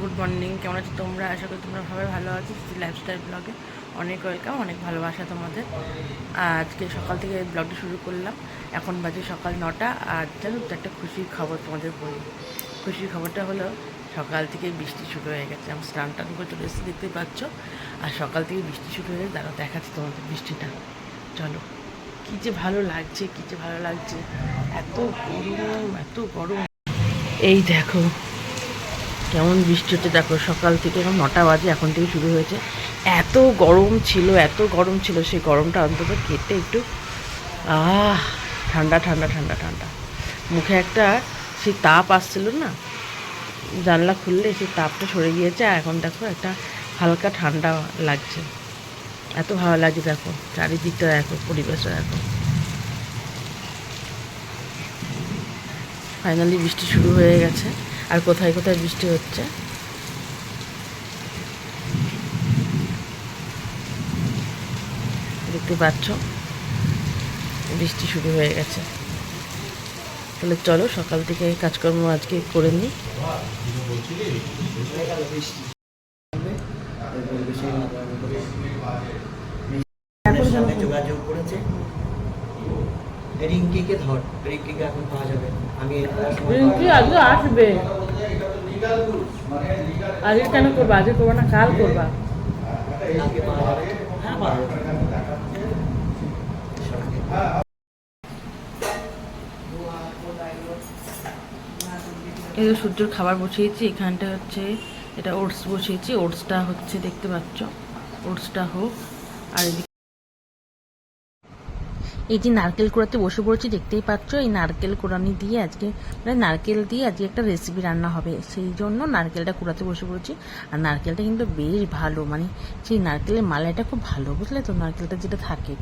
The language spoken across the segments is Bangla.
Good morning. কেমন আছো তোমরা? আশা করি তোমরা ভাবে ভালো আছো। লাইফস্টাইল ব্লগে অনেক ওয়েলকাম অনেক ভালোবাসা তোমাদের। আজকে সকাল থেকে ব্লগটা শুরু করলাম। এখন বাজে সকাল নটা। আর জানো তো, একটা খুশির খবর তোমাদের বলি। খুশির খবরটা হলো, সকাল থেকে বৃষ্টি শুরু হয়ে গেছে। আমি স্নান টান করে চলে এসে দেখতে পাচ্ছ। আর সকাল থেকে বৃষ্টি শুরু হয়ে দাঁড়াও, দেখাচ্ছি তোমাদের বৃষ্টিটা। চলো, কী যে ভালো লাগছে, কী যে ভালো লাগছে। এত গরম এত গরম। এই দেখো কেমন বৃষ্টি হচ্ছে দেখো, সকাল থেকে এখন নটা বাজে, এখন থেকে শুরু হয়েছে। এত গরম ছিল, এত গরম ছিল, সেই গরমটা অন্তত কেটে একটু, আহ, ঠান্ডা ঠান্ডা ঠান্ডা ঠান্ডা। মুখে একটা সেই তাপ আসছিল না, জানলা খুললে সেই তাপটা সরে গিয়েছে, আর এখন দেখো একটা হালকা ঠান্ডা লাগছে। এত ভালো লাগছে দেখো, চারিদিকটা দেখো, পরিবেশটা দেখো। ফাইনালি বৃষ্টি শুরু হয়ে গেছে। আর কোথায় কোথায় বৃষ্টি হচ্ছে? দেখতে পাচ্ছ? বৃষ্টি শুরু হয়ে গেছে। তাহলে চলো সকাল থেকে কাজকর্ম আজকে করে নিই। যোগাযোগ করেছে। রিঙ্কিকে ধর রিঙ্কিকে এখন পাওয়া যাবে। আমি রিঙ্কি আজকে আসবে। আজকে কেন করবা? আজকে করবা না? কাল করবা। হ্যাঁ এই যে সূর্যর খাবার বসিয়েছি এখানটা হচ্ছে এটা ওটস বসিয়েছি। ওটসটা হচ্ছে দেখতে পাচ্ছ? ওটসটা হোক আর এদিকে এই যে নারকেল কোড়াতে বসে পড়েছি, দেখতেই পাচ্ছ, এই নারকেল কোড়ানি দিয়ে আজকে মানে নারকেল দিয়ে আজকে একটা রেসিপি রান্না হবে। সেই জন্য নারকেলটা কুড়াতে বসে পড়েছি। আর নারকেলটা কিন্তু বেশ ভালো মানে সেই নারকেলের মালাইটা খুব ভালো, বুঝলে তো? নারকেলটা যেটা থাকে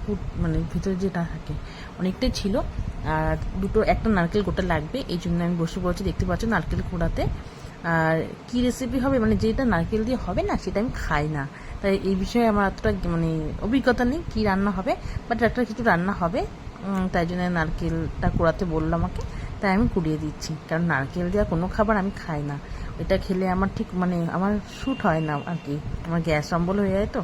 মানে ভিতরে যেটা থাকে, অনেকটাই ছিল। আর দুটো, একটা নারকেল গোটা লাগবে, এই জন্য আমি বসে পড়েছি, দেখতে পাচ্ছ নারকেল কুড়াতে। আর কি রেসিপি হবে? মানে যেটা নারকেল দিয়ে হবে না, সেটা আমি খাই না। তাই এই বিষয়ে আমার অতটা মানে অভিজ্ঞতা নেই কী রান্না হবে বাট একটা কিছু রান্না হবে। তাই জন্য নারকেলটা কুড়াতে বলল আমাকে। তাই আমি কুড়িয়ে দিচ্ছি। কারণ নারকেল দেওয়া কোনো খাবার আমি খাই না। এটা খেলে আমার ঠিক মানে আমার শ্যুট হয় না আর কি। আমার গ্যাস অম্বল হয়ে যায় তো,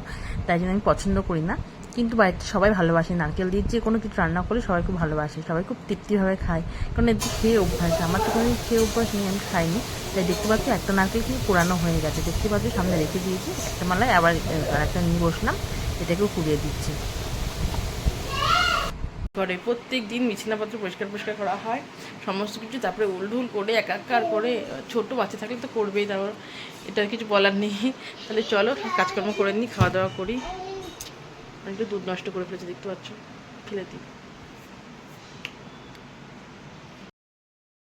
তাই জন্য আমি পছন্দ করি না। কিন্তু বাড়িতে সবাই ভালোবাসে। নারকেল দিয়ে যে কোনো কিছু রান্না করে সবাই খুব ভালোবাসে। সবাই খুব তৃপ্তিভাবে খায়। কারণ এর খেয়ে অভ্যাস। আমার তো কোনো খেয়ে অভ্যাস নেই, আমি খাইনি। তাই দেখতে পাচ্ছি একটা নারকেল কিন্তু পুরানো হয়ে গেছে। দেখতে পাচ্ছি, সামনে রেখে দিয়েছি একটা মালায় আবার একটা নিয়ে বসলাম, এটাকেও কুড়িয়ে দিচ্ছি। করে প্রত্যেক দিন বিছানাপত্র পরিষ্কার পরিষ্কার করা হয়, সমস্ত কিছু, তারপরে উলঢুল করে, একাকার করে, ছোট বাচ্চা থাকলে তো করবেই, তারপর এটা কিছু বলার নেই। তাহলে চলো, কাজকর্ম করে নিই, খাওয়া দাওয়া করি। একটু দুধ নষ্ট করে ফেলেছি, দেখতে পাচ্ছ, ফেলে দিই।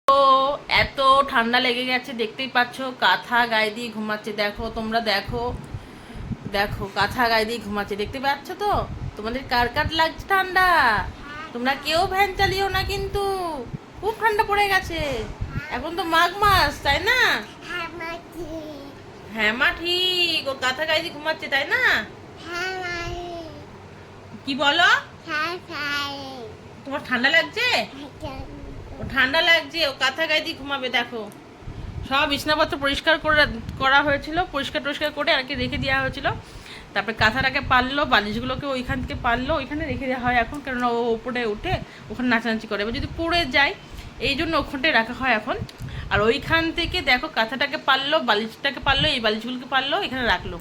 ও এত ঠান্ডা লেগে গেছে দেখতেই পাচ্ছ কাঁথা গায়ে দিয়ে ঘুমাচ্ছে। দেখো তোমরা দেখো দেখো কাঁথা গায়ে দিয়ে ঘুমাচ্ছে। দেখতে পাচ্ছ তো? তোমাদের কার কার লাগছে ঠান্ডা? তোমরা কেউ ফ্যান চালিও না কিন্তু। খুব ঠান্ডা পড়ে গেছে। এখন তো মাঘ মাস তাই না? হ্যাঁ মা ঠিক। ও কাঁথা গায়ে দিয়ে ঘুমাচ্ছে তাই না? কি বলো? তোমার ঠান্ডা লাগছে? ও ঠান্ডা লাগছে, ও কাঁথা গায়ে দিয়ে ঘুমাবে, দেখো। সব বিছনাপত্র পরিষ্কার করে করা হয়েছিল, পরিষ্কার টরিষ্কার করে আর কি রেখে দেওয়া হয়েছিল। তারপরে কাঁথাটাকে পারল বালিশগুলোকে ওইখান থেকে পারল ওইখানে রেখে দেওয়া হয় এখন, কেননা ও উপরে উঠে ওখানে নাচানাচি করে। এবার যদি পড়ে যায়, এই জন্য ওখানটায় রাখা হয় এখন। আর ওইখান থেকে দেখো কাঁথাটাকে পারল বালিশটাকে পারল এই বালিশগুলোকে পারল এখানে রাখল।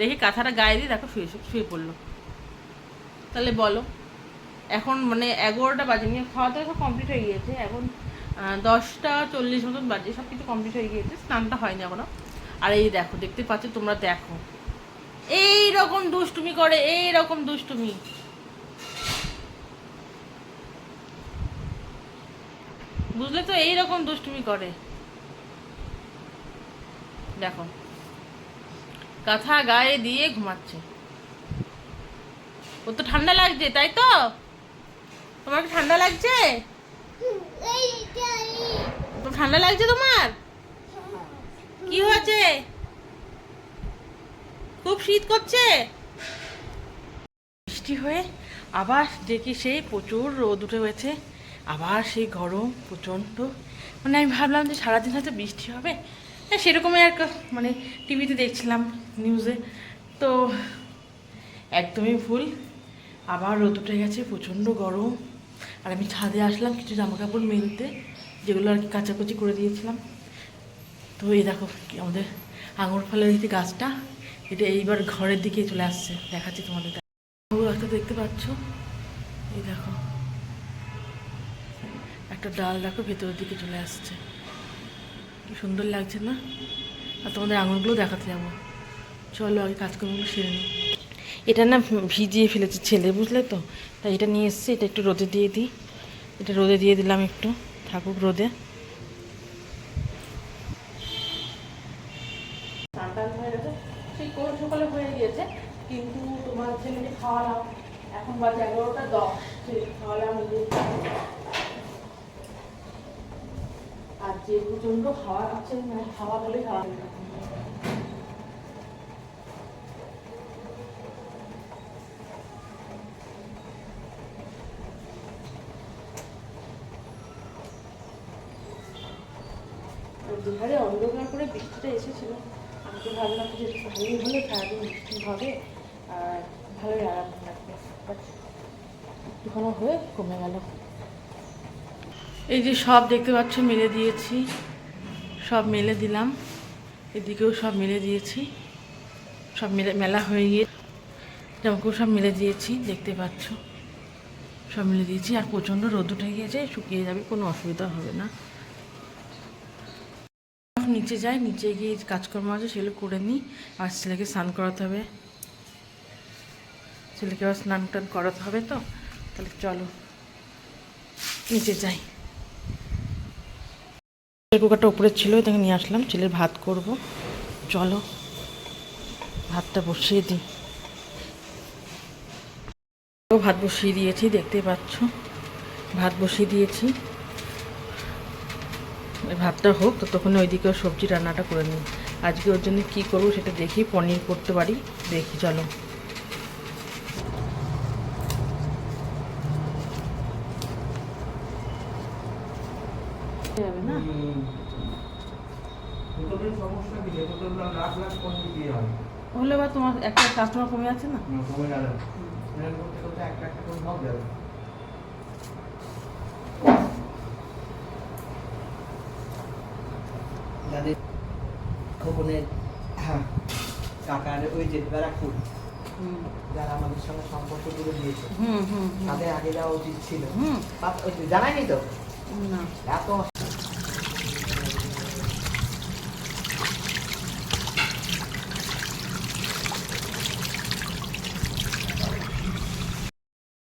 রেখে কাঁথাটা গায়ে দিয়ে দেখো শুয়ে শুয়ে পড়ল। তাহলে বলো। এখন মানে এগারোটা বাজে, নিয়ে খাওয়া দাওয়া সব কমপ্লিট হয়ে গিয়েছে। এখন দশটা চল্লিশ মতন বাজে সব কিছু কমপ্লিট হয়ে গিয়েছে, স্নানটা হয়নি এখনও। আর এই দেখো, দেখতে পাচ্ছ তোমরা দেখো। এই রকম দুষ্টুমি করে, এই রকম দুষ্টুমি। বুঝলে তো? এই রকম দুষ্টুমি করে। দেখো। কাঁথা গায়ে দিয়ে ঘুমাচ্ছে। ও তো ঠান্ডা লাগছে, তাই তো? তোমার ঠান্ডা লাগছে? ঠান্ডা লাগছে তোমার? কি হয়েছে? খুব শীত করছে? বৃষ্টি হয়ে আবার দেখি সেই প্রচুর রোদ উঠে হয়েছে। আবার সেই গরম প্রচণ্ড। মানে আমি ভাবলাম যে সারাদিন হয়তো বৃষ্টি হবে। হ্যাঁ সেরকমই আর মানে টিভিতে দেখছিলাম নিউজে। তো একদমই ভুল। আবার রোদ উঠে গেছে, প্রচণ্ড গরম। আর আমি ছাদে আসলাম কিছু জামা কাপড় মেলতে, যেগুলো আর কি কাচাকুচি করে দিয়েছিলাম। তো এই দেখো আমাদের আঙুর ফলের যে গাছটা, এটা এইবার ঘরের দিকে চলে আসছে। দেখাচ্ছি তোমাদের। আঙুর গাছটা দেখতে পাচ্ছ? এই দেখো। একটা ডাল দেখো ভেতরের দিকে চলে আসছে। কি সুন্দর লাগছে না? আর তোমাদের আঙুরগুলো দেখাতে যাব। চলো আগে কাজকর্মগুলো সেরে নিই। এটা না ভিজিয়ে ফেলেছে ছেলে, বুঝলে তো? তাই এটা নিয়ে এসেছি, এটা একটু রোদে দিয়ে দিই। এটা রোদে দিয়ে দিলাম একটু, থাকুক রোদে। সকালে হয়ে গিয়েছে, কিন্তু তোমার ছেলেকে খাওয়ালাম। এখন বাজে এগারোটা দশ খাওয়ালাম আর যে প্রচণ্ড হাওয়া আছে মানে হাওয়া বলে হাওয়া বিহারে অন্ধকার করে বৃষ্টিটা এসেছিল। আমি তো ভাবলাম যে ভালোই হলে সারাদিন বৃষ্টি হবে, আর ভালোই আরাম লাগবে। বাট হয়ে কমে গেল। এই যে সব দেখতে পাচ্ছ, মেলে দিয়েছি। সব মেলে দিলাম। এদিকেও সব মেলে দিয়েছি। সব মেলে, মেলা হয়ে গিয়ে জামাকেও সব মেলে দিয়েছি, দেখতে পাচ্ছ। সব মেলে দিয়েছি, আর প্রচণ্ড রোদ উঠে গিয়েছে, শুকিয়ে যাবে, কোনো অসুবিধা হবে না। নিচে যাই, নিচে গিয়ে কাজকর্ম আছে, সেগুলো করে নিই। আর ছেলেকে স্নান করাতে হবে। ছেলেকে আবার স্নান টান করাতে হবে তো? তাহলে চলো, নিচে যাই। কুকারটা উপরে ছিল তাকে নিয়ে আসলাম। ছেলের ভাত করব। চলো, ভাতটা বসিয়ে দিই। ভাত বসিয়ে দিয়েছি দেখতে পাচ্ছ। ভাত বসিয়ে দিয়েছি। ভাতটা হোক ততক্ষণে ওইদিকে সবজি রান্নাটা করে নিই। আজকে ওর জন্য কী করব সেটা দেখি পনির করতে পারি দেখি চলো। যাবে না? হয়। হলে বা তোমার একটা কাস্টমার কমে আছে না? সময় যাবে করতে করতে একটা একটা করে সব যাবে। খোকনের কাকার ওই যে ব্যারাকপুর যারা আমাদের সঙ্গে সম্পর্ক করে দিয়েছে। তাদের আগে যাওয়া উচিত ছিল। জানাইনি তো? এত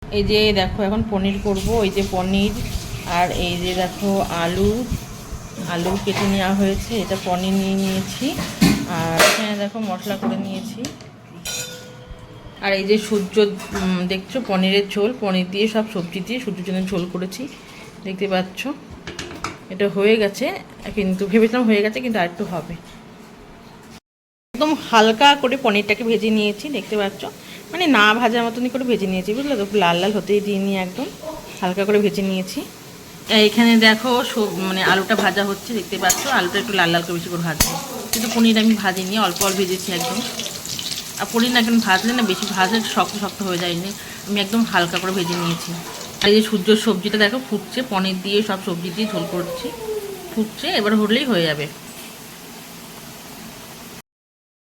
এই যে দেখো এখন পনির করব ওই যে পনির আর এই যে দেখো আলু আলু কেটে নেওয়া হয়েছে, এটা পনির নিয়ে নিয়েছি। আর এখানে দেখো মশলা করে নিয়েছি। আর এই যে সূর্য দেখছ পনিরের ঝোল, পনির দিয়ে সব সবজি দিয়ে সূর্যের জন্য ঝোল করেছি, দেখতে পাচ্ছ? এটা হয়ে গেছে, কিন্তু ভেবেছিলাম হয়ে গেছে, কিন্তু আরেকটু হবে। একদম হালকা করে পনিরটাকে ভেজে নিয়েছি, দেখতে পাচ্ছ? মানে না ভাজার মতনই করে ভেজে নিয়েছি, বুঝলে তো? লাল লাল হতেই দিইনি একদম। হালকা করে ভেজে নিয়েছি। এখানে দেখো সব মানে আলুটা ভাজা হচ্ছে, দেখতে পাচ্ছ? আলুটা একটু লাল লাল করে বেশি করে ভাজবো। কিন্তু পনির আমি ভাজিনি, অল্প অল্প ভেজেছি একদম। আর পনির না একদম ভাজলে না বেশি ভাজলে শক্ত শক্ত হয়ে যায়নি আমি একদম হালকা করে ভেজে নিয়েছি। আর এই যে সূর্যর সবজিটা দেখো ফুটছে, পনির দিয়ে সব সবজি দিয়ে ঝোল করছি। ফুটছে, এবার হলেই হয়ে যাবে।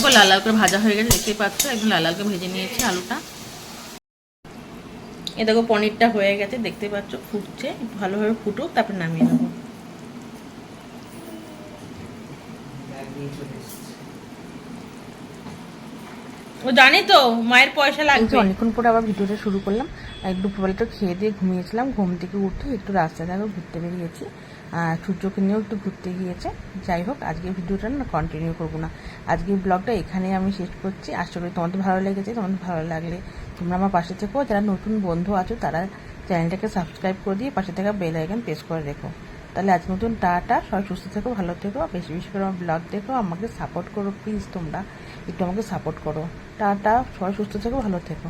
লাল লাল করে ভাজা হয়ে গেছে দেখতে পাচ্ছ? একদম লাল লাল করে ভেজে নিয়েছি আলুটা। এ দেখো পনিরটা হয়ে গেছে দেখতে পাচ্ছ ফুটছে ভালোভাবে ফুটুক তারপর নামিয়ে নেব। ও জানি তো মায়ের পয়সা লাগবে। অনেকক্ষণ পরে আবার ভিডিওটা শুরু করলাম আর তো খেয়ে দিয়ে ঘুমিয়েছিলাম ঘুম থেকে উঠে একটু রাস্তায় দেখো ঘুরতে বেরিয়েছি। সূর্যকে নিয়েও একটু ঘুরতে গিয়েছে। যাই হোক আজকে ভিডিওটা না কন্টিনিউ করব না। আজকে ব্লগটা এখানে আমি শেষ করছি। আশা করি তোমাদের ভালো লেগেছে। তোমাদের ভালো লাগলে তোমরা আমার পাশে থেকো। যারা নতুন বন্ধু আছো, তারা চ্যানেলটাকে সাবস্ক্রাইব করে দিয়ে পাশে থাকা বেল আইকন প্রেস করে রেখো। তাহলে আজ নতুন টাটা। সবাই সুস্থ থেকো, ভালো থেকো। বেশি বেশি করে আমার ব্লগ দেখো। আমাকে সাপোর্ট করো প্লিজ তোমরা। একটু আমাকে সাপোর্ট করো। টাটা। সবাই সুস্থ থেকো, ভালো থেকো।